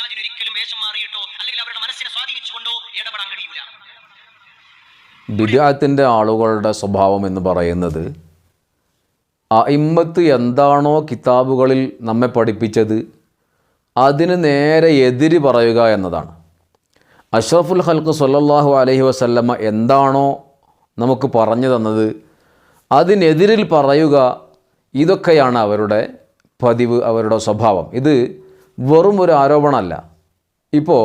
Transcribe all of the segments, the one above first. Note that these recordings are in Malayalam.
പിശാചിന് ഒരിക്കലും വേഷം മാറിയിട്ടോ അല്ലെങ്കിൽ അവരുടെ മനസ്സിനെ സ്വാധീനിച്ചുകൊണ്ടോ ഇടപെടാൻ കഴിയൂല. ബിദ്യാത്തിന്റെ ആളുകളുടെ സ്വഭാവം എന്ന് പറയുന്നത് അയിമ്മത്ത് എന്താണോ കിതാബുകളിൽ നമ്മെ പഠിപ്പിച്ചത് അതിന് നേരെ എതിര് പറയുക എന്നതാണ്. അഷ്റഫുൽ ഹൽക്ക് സല്ലാഹു അലഹി വസല്ലമ്മ എന്താണോ നമുക്ക് പറഞ്ഞു തന്നത് അതിനെതിരിൽ പറയുക ഇതൊക്കെയാണ് അവരുടെ പതിവ് അവരുടെ സ്വഭാവം. ഇത് വെറും ഒരു ആരോപണമല്ല. ഇപ്പോൾ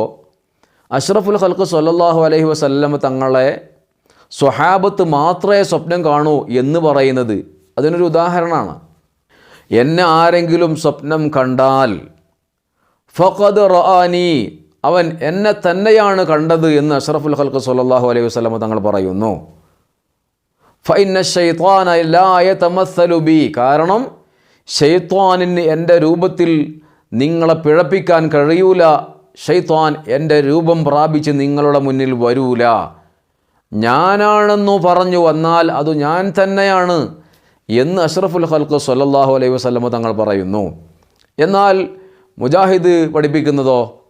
അഷ്റഫുൽ ഹൽക്ക് സല്ലല്ലാഹു അലൈഹി വസ്ല്ലം തങ്ങളെ സ്വഹാബത്ത് മാത്രമേ സ്വപ്നം കാണൂ എന്ന് പറയുന്നത് അതിനൊരു ഉദാഹരണമാണ്. എന്നെ ആരെങ്കിലും സ്വപ്നം കണ്ടാൽ ഫഖദ് റആനി അവൻ എന്നെ തന്നെയാണ് കണ്ടത് എന്ന് അഷ്റഫുൽ ഖൽക്ക് സല്ലല്ലാഹു അലൈഹി വസ്ലമ തങ്ങൾ പറയുന്നു. ഫൈന ഷൈത്വാന ലാ യതമസ്സലു ബി. കാരണം ഷെയ്ത്വാനിന് എന്റെ രൂപത്തിൽ നിങ്ങളെ പിഴപ്പിക്കാൻ കഴിയൂല. ഷെയ്ത്താൻ എന്റെ രൂപം പ്രാപിച്ച് നിങ്ങളുടെ മുന്നിൽ വരൂല. ഞാനാണെന്നു പറഞ്ഞു വന്നാൽ അത് ഞാൻ തന്നെയാണ് എന്ന് അഷ്റഫുൽ ഖൽക്ക് സല്ലാഹു അലൈഹി വസ്ലമ തങ്ങൾ പറയുന്നു. എന്നാൽ മുജാഹിദ് പഠിപ്പിക്കുന്നതോ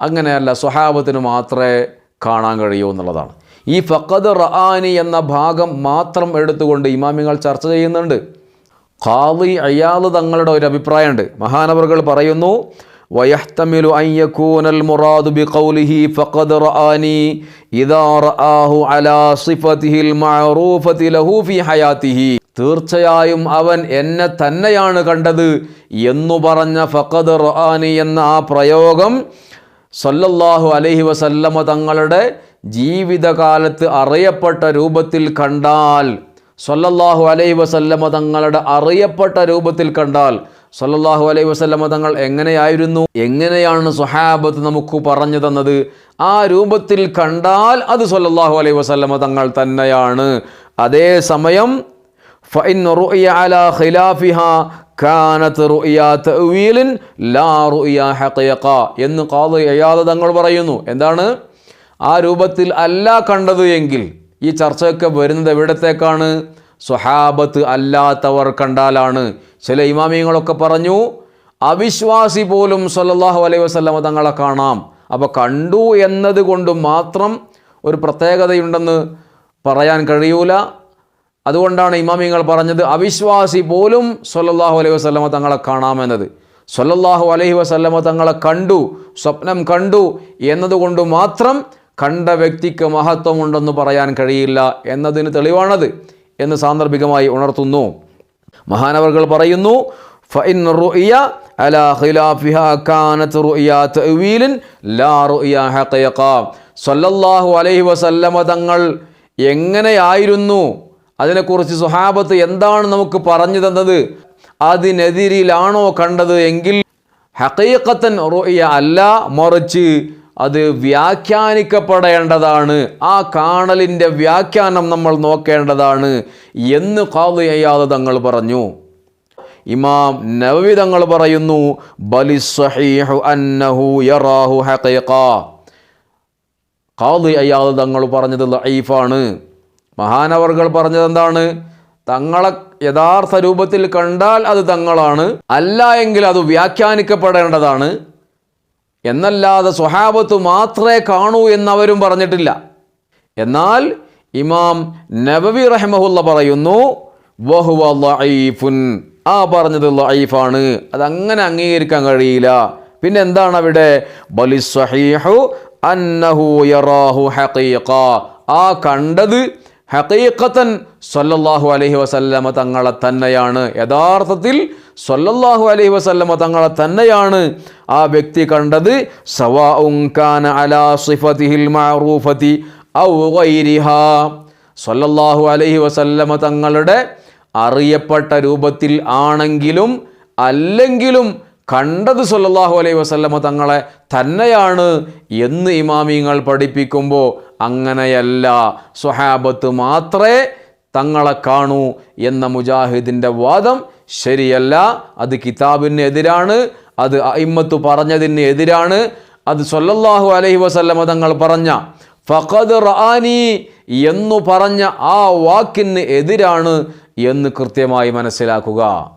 അങ്ങനെയല്ല സ്വഹാബത്തിന് മാത്രമേ കാണാൻ കഴിയൂ എന്നുള്ളതാണ്. ഈ ഫഖദ് റഹാനി എന്ന ഭാഗം മാത്രം എടുത്തുകൊണ്ട് ഇമാമിങ്ങൾ ചർച്ച ചെയ്യുന്നുണ്ട്. ഖാദി അയാൾ തങ്ങളുടെ ഒരു അഭിപ്രായമുണ്ട്. മഹാനവറുകൾ പറയുന്നു മുറാദു ബി ഖൗലിഹി ഫഖദ് ഇദാ അലാ മഅറൂഫതി ലഹു ഫീ ഹയാതിഹി തീർച്ചയായും അവൻ എന്നെ തന്നെയാണ് കണ്ടത് എന്നു പറഞ്ഞ ഫഖദ് റആനി എന്ന ആ പ്രയോഗം സല്ലല്ലാഹു അലൈഹി വസല്ലമ തങ്ങളുടെ ജീവിതകാലത്ത് അറിയപ്പെട്ട രൂപത്തിൽ കണ്ടാൽ സൊല്ലാഹു അലൈ വസല്ലമ തങ്ങളുടെ അറിയപ്പെട്ട രൂപത്തിൽ കണ്ടാൽ സൊല്ലാഹു അലൈ വസല്ലമ തങ്ങൾ എങ്ങനെയായിരുന്നു? എങ്ങനെയാണ് സുഹാബത്ത് നമുക്ക് പറഞ്ഞു തന്നത്? ആ രൂപത്തിൽ കണ്ടാൽ അത് സൊല്ലാഹു അലൈ വസല്ലമ തങ്ങൾ തന്നെയാണ്. അതേ സമയം എന്ന് കാത് തങ്ങൾ പറയുന്നു. എന്താണ്? ആ രൂപത്തിൽ അല്ല കണ്ടത് എങ്കിൽ ഈ ചർച്ചയൊക്കെ വരുന്നത് എവിടത്തേക്കാണ്? സ്വഹാബത്ത് അല്ലാത്തവർ കണ്ടാലാണ്. ചില ഇമാമിയങ്ങളൊക്കെ പറഞ്ഞു അവിശ്വാസി പോലും സല്ലാഹു അലൈഹി വസല്ലമ തങ്ങളെ കാണാം. അപ്പോൾ കണ്ടു എന്നതുകൊണ്ട് മാത്രം ഒരു പ്രത്യേകതയുണ്ടെന്ന് പറയാൻ കഴിയൂല. അതുകൊണ്ടാണ് ഇമാമിയങ്ങൾ പറഞ്ഞത് അവിശ്വാസി പോലും സല്ലാഹു അലൈഹി വസല്ലമ തങ്ങളെ കാണാമെന്നത് സല്ലല്ലാഹു അലൈഹി വസല്ലമ തങ്ങളെ കണ്ടു സ്വപ്നം കണ്ടു എന്നതുകൊണ്ട് മാത്രം കണ്ട വ്യക്തിക്ക് മഹത്വമുണ്ടെന്ന് പറയാൻ കഴിയില്ല എന്നതിന് തെളിവാണത് എന്ന് സാന്ദർഭികമായി ഉണർത്തുന്നു. മഹാനവർകൾ പറയുന്നു റുഇയ റുഇയ ലാ റുഇയ സല്ലല്ലാഹു അലൈഹി വസല്ലമ തങ്ങൾ എങ്ങനെയായിരുന്നു? അതിനെക്കുറിച്ച് സുഹാബത്ത് എന്താണ് നമുക്ക് പറഞ്ഞു തന്നത്? അതിനെതിരിലാണോ കണ്ടത്? എങ്കിൽ ഹക്കീക്കത്തൻ റുഇയ അല്ല മറിച്ച് അത് വ്യാഖ്യാനിക്കപ്പെടേണ്ടതാണ്. ആ കാണലിന്റെ വ്യാഖ്യാനം നമ്മൾ നോക്കേണ്ടതാണ് എന്ന് അയ്യാദ് തങ്ങൾ പറഞ്ഞു. ഇമാം നവവി തങ്ങൾ പറയുന്നു ബലി അന്നഹു യറാഹു ഖാദി അയ്യാദ് തങ്ങൾ പറഞ്ഞത് ലൈഫാണ് മഹാനവർകൾ പറഞ്ഞത് എന്താണ്? തങ്ങളെ യഥാർത്ഥ രൂപത്തിൽ കണ്ടാൽ അത് തങ്ങളാണ്. അല്ല എങ്കിൽ അത് വ്യാഖ്യാനിക്കപ്പെടേണ്ടതാണ്. എന്നല്ലാതെ സ്വഹാബത്ത് മാത്രമേ കാണൂ എന്നവരും പറഞ്ഞിട്ടില്ല. എന്നാൽ ഇമാം നബവി റഹ്മഹുല്ല പറയുന്നു വഹുവ ആ പറഞ്ഞത് ലൈഫാണ് അതങ്ങനെ അംഗീകരിക്കാൻ കഴിയില്ല. പിന്നെ എന്താണ് അവിടെ ബലി സഹീഹു അന്നഹു യറാഹു ആ കണ്ടത് ഹഖീഖത്തൻ സൊല്ലാഹു അലഹി വസല്ലമ തങ്ങളെ തന്നെയാണ്. യഥാർത്ഥത്തിൽ സൊല്ലാഹു അലഹി വസല്ലമ തങ്ങളെ തന്നെയാണ് ആ വ്യക്തി കണ്ടത്. സവാഉൻ കാന അലാ ഔ ഗൈരിഹാ. സല്ലല്ലാഹു അലൈഹി വസല്ലമ തങ്ങളുടെ അറിയപ്പെട്ട രൂപത്തിൽ ആണെങ്കിലും അല്ലെങ്കിലും കണ്ടത് സല്ലല്ലാഹു അലൈഹി വസല്ലമ തങ്ങളെ തന്നെയാണ് എന്ന് ഇമാമിങ്ങൾ പഠിപ്പിക്കുമ്പോൾ അങ്ങനെയല്ല. സ്വഹാബത്ത് മാത്രമേ തങ്ങളെ കാണൂ എന്ന മുജാഹിദിന്റെ വാദം ശരിയല്ല. അത് കിതാബിന് എതിരാണ് അത് അയിമ്മത്ത് പറഞ്ഞതിന് എതിരാണ്. അത് സൊല്ലാഹു അലൈഹി വസല്ലമ തങ്ങൾ പറഞ്ഞ ഫഖദ് റാനി എന്നു പറഞ്ഞ ആ വാക്കിന് എതിരാണ് എന്ന് കൃത്യമായി മനസ്സിലാക്കുക.